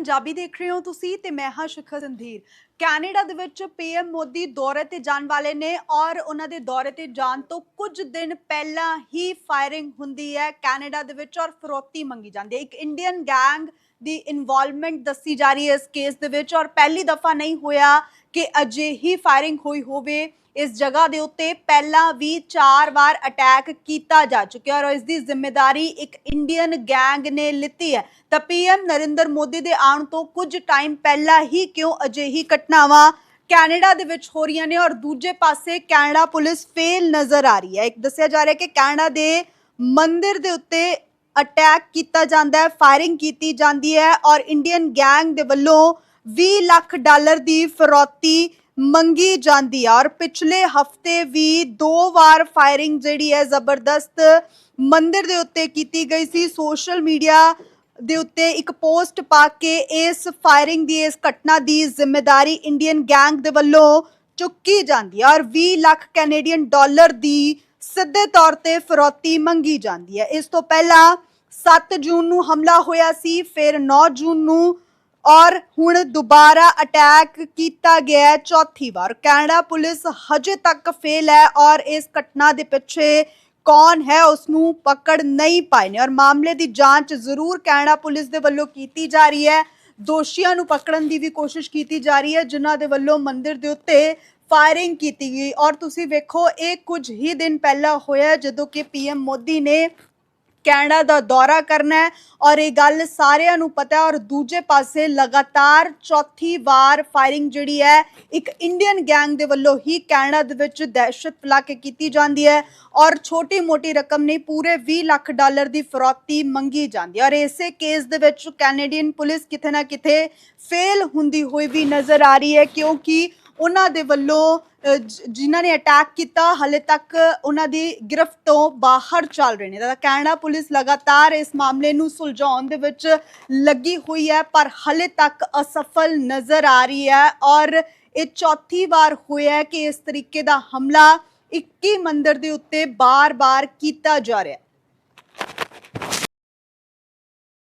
ਪੰਜਾਬੀ ਦੇਖ ਰਹੇ ਹੋ ਤੁਸੀਂ ਤੇ ਮੈਂ ਹਾਂ ਸ਼ਿਖਰ ਸੰਧੀਰ। ਕੈਨੇਡਾ ਦੇ ਵਿੱਚ ਪੀਐਮ ਮੋਦੀ ਦੌਰੇ ਤੇ ਜਾਣ ਵਾਲੇ ਨੇ ਔਰ ਉਹਨਾਂ ਦੇ ਦੌਰੇ ਤੇ ਜਾਣ ਤੋਂ ਕੁਝ ਦਿਨ ਪਹਿਲਾਂ ਹੀ ਫਾਇਰਿੰਗ ਹੁੰਦੀ ਹੈ ਕੈਨੇਡਾ ਦੇ ਵਿੱਚ ਔਰ ਫਰੋਤੀ ਮੰਗੀ ਜਾਂਦੀ ਹੈ। ਇੱਕ ਇੰਡੀਅਨ ਗੈਂਗ ਦੀ ਇਨਵੋਲਵਮੈਂਟ ਦੱਸੀ ਜਾ ਰਹੀ ਹੈ ਇਸ ਕੇਸ ਦੇ ਵਿੱਚ ਔਰ ਪਹਿਲੀ ਦਫਾ ਨਹੀਂ ਹੋਇਆ ਕਿ ਅਜਿਹੀ ਫਾਇਰਿੰਗ ਹੋਈ ਹੋਵੇ ਇਸ ਜਗ੍ਹਾ ਦੇ ਉੱਤੇ, ਪਹਿਲਾਂ ਵੀ 4 ਵਾਰ ਅਟੈਕ ਕੀਤਾ ਜਾ ਚੁੱਕਿਆ ਔਰ ਇਸ ਦੀ ਜ਼ਿੰਮੇਵਾਰੀ ਇੱਕ ਇੰਡੀਅਨ ਗੈਂਗ ਨੇ ਲਿੱਤੀ ਹੈ। ਤਾਂ ਪੀਐਮ ਨਰਿੰਦਰ ਮੋਦੀ ਦੇ ਆਉਣ ਤੋਂ ਕੁਝ ਟਾਈਮ ਪਹਿਲਾਂ ਹੀ ਕਿਉਂ ਅਜਿਹੀ ਘਟਨਾਵਾਂ ਕੈਨੇਡਾ ਦੇ ਵਿੱਚ ਹੋ ਰਹੀਆਂ ਨੇ ਔਰ ਦੂਜੇ ਪਾਸੇ ਕੈਨੇਡਾ ਪੁਲਿਸ ਫੇਲ ਨਜ਼ਰ ਆ ਰਹੀ ਹੈ। ਇੱਕ ਦੱਸਿਆ ਜਾ ਰਿਹਾ ਕਿ ਕੈਨੇਡਾ ਦੇ ਮੰਦਿਰ ਦੇ ਉੱਤੇ ਅਟੈਕ ਕੀਤਾ ਜਾਂਦਾ ਹੈ ਫਾਇਰਿੰਗ ਕੀਤੀ ਜਾਂਦੀ ਹੈ ਔਰ ਇੰਡੀਅਨ ਗੈਂਗ ਦੇ ਵੱਲੋਂ 20 ਲੱਖ ਡਾਲਰ ਦੀ ਫਰੋਤੀ ਮੰਗੀ ਜਾਂਦੀ ਹੈ ਔਰ ਪਿਛਲੇ ਹਫ਼ਤੇ ਵੀ ਦੋ ਵਾਰ ਫਾਇਰਿੰਗ ਜਿਹੜੀ ਹੈ ਜ਼ਬਰਦਸਤ ਮੰਦਿਰ ਦੇ ਉੱਤੇ ਕੀਤੀ ਗਈ ਸੀ। ਸੋਸ਼ਲ ਮੀਡੀਆ ਦੇ ਉੱਤੇ ਇੱਕ ਪੋਸਟ ਪਾ ਕੇ ਇਸ ਫਾਇਰਿੰਗ ਦੀ, ਇਸ ਘਟਨਾ ਦੀ ਜ਼ਿੰਮੇਵਾਰੀ ਇੰਡੀਅਨ ਗੈਂਗ ਦੇ ਵੱਲੋਂ ਚੁੱਕੀ ਜਾਂਦੀ ਹੈ ਔਰ 20 ਲੱਖ ਕੈਨੇਡੀਅਨ ਡਾਲਰ ਦੀ ਸਿੱਧੇ ਤੌਰ ਤੇ ਫਰੌਤੀ ਮੰਗੀ ਜਾਂਦੀ ਹੈ। ਇਸ ਤੋਂ ਪਹਿਲਾਂ 7 ਜੂਨ ਨੂੰ ਹਮਲਾ ਹੋਇਆ ਸੀ, ਫਿਰ 9 ਜੂਨ ਨੂੰ ਔਰ ਹੁਣ ਦੁਬਾਰਾ ਅਟੈਕ ਕੀਤਾ ਗਿਆ ਹੈ ਚੌਥੀ ਵਾਰ। ਕੈਨੇਡਾ ਪੁਲਿਸ ਹਜੇ ਤੱਕ ਫੇਲ ਹੈ ਔਰ ਇਸ ਘਟਨਾ ਦੇ ਪਿੱਛੇ ਕੌਣ ਹੈ ਉਸ ਨੂੰ ਪਕੜ ਨਹੀਂ ਪਾਏ ਨੇ। ਔਰ ਮਾਮਲੇ ਦੀ ਜਾਂਚ ਜ਼ਰੂਰ ਕੈਨੇਡਾ ਪੁਲਿਸ ਦੇ ਵੱਲੋਂ ਕੀਤੀ ਜਾ ਰਹੀ ਹੈ। ਦੋਸ਼ੀਆਂ ਨੂੰ ਪਕੜਨ ਦੀ ਵੀ ਕੋਸ਼ਿਸ਼ ਕੀਤੀ ਜਾ ਰਹੀ ਹੈ, ਜਿਨ੍ਹਾਂ ਦੇ ਵੱਲੋਂ ਮੰਦਿਰ ਦੇ ਉੱਤੇ ਫਾਇਰਿੰਗ ਕੀਤੀ ਗਈ। ਔਰ ਤੁਸੀਂ ਵੇਖੋ, ਇਹ ਕੁਝ ਹੀ ਦਿਨ ਪਹਿਲਾਂ ਹੋਇਆ ਜਦੋਂ ਕਿ ਪੀਐਮ ਮੋਦੀ ਨੇ ਕੈਨੇਡਾ ਦਾ ਦੌਰਾ ਕਰਨਾ ਹੈ। ਔਰ ਇਹ ਗੱਲ ਸਾਰਿਆਂ ਨੂੰ ਪਤਾ ਔਰ ਦੂਜੇ ਪਾਸੇ ਲਗਾਤਾਰ ਚੌਥੀ ਵਾਰ ਫਾਇਰਿੰਗ ਜਿਹੜੀ ਹੈ, ਇੱਕ ਇੰਡੀਅਨ ਗੈਂਗ ਦੇ ਵੱਲੋਂ ਹੀ ਕੈਨੇਡਾ ਦੇ ਵਿੱਚ ਦਹਿਸ਼ਤ ਫੈਲਾ ਕੇ ਕੀਤੀ ਜਾਂਦੀ ਹੈ। ਔਰ ਛੋਟੀ-ਮੋਟੀ ਰਕਮ ਨਹੀਂ, ਪੂਰੇ 20 ਲੱਖ ਡਾਲਰ ਦੀ ਫਰੌਤੀ ਮੰਗੀ ਜਾਂਦੀ ਹੈ। ਔਰ ਇਸੇ ਕੇਸ ਦੇ ਵਿੱਚ ਕੈਨੇਡੀਅਨ ਪੁਲਿਸ ਕਿਤੇ ਨਾ ਕਿਤੇ ਫੇਲ ਹੁੰਦੀ ਹੋਈ ਵੀ ਨਜ਼ਰ ਆ ਰਹੀ ਹੈ, ਕਿਉਂਕਿ ਉਹਨਾਂ ਦੇ ਵੱਲੋਂ ਜਿਨ੍ਹਾਂ ਨੇ ਅਟੈਕ ਕੀਤਾ, ਹਲੇ ਤੱਕ ਉਹਨਾਂ ਦੀ ਗ੍ਰਿਫਤ ਤੋਂ ਬਾਹਰ ਚੱਲ ਰਹੇ ਨੇ। ਤਾਂ ਕੈਨੇਡਾ ਪੁਲਿਸ ਲਗਾਤਾਰ ਇਸ ਮਾਮਲੇ ਨੂੰ ਸੁਲਝਾਉਣ ਦੇ ਵਿੱਚ ਲੱਗੀ ਹੋਈ ਹੈ, ਪਰ ਹਲੇ ਤੱਕ ਅਸਫਲ ਨਜ਼ਰ ਆ ਰਹੀ ਹੈ ਔਰ ਇਹ ਚੌਥੀ ਵਾਰ ਹੋਇਆ ਹੈ ਕਿ ਇਸ ਤਰੀਕੇ ਦਾ ਹਮਲਾ 21 ਮੰਦਰ ਦੇ ਉੱਤੇ ਬਾਰ-ਬਾਰ ਕੀਤਾ ਜਾ ਰਿਹਾ ਹੈ।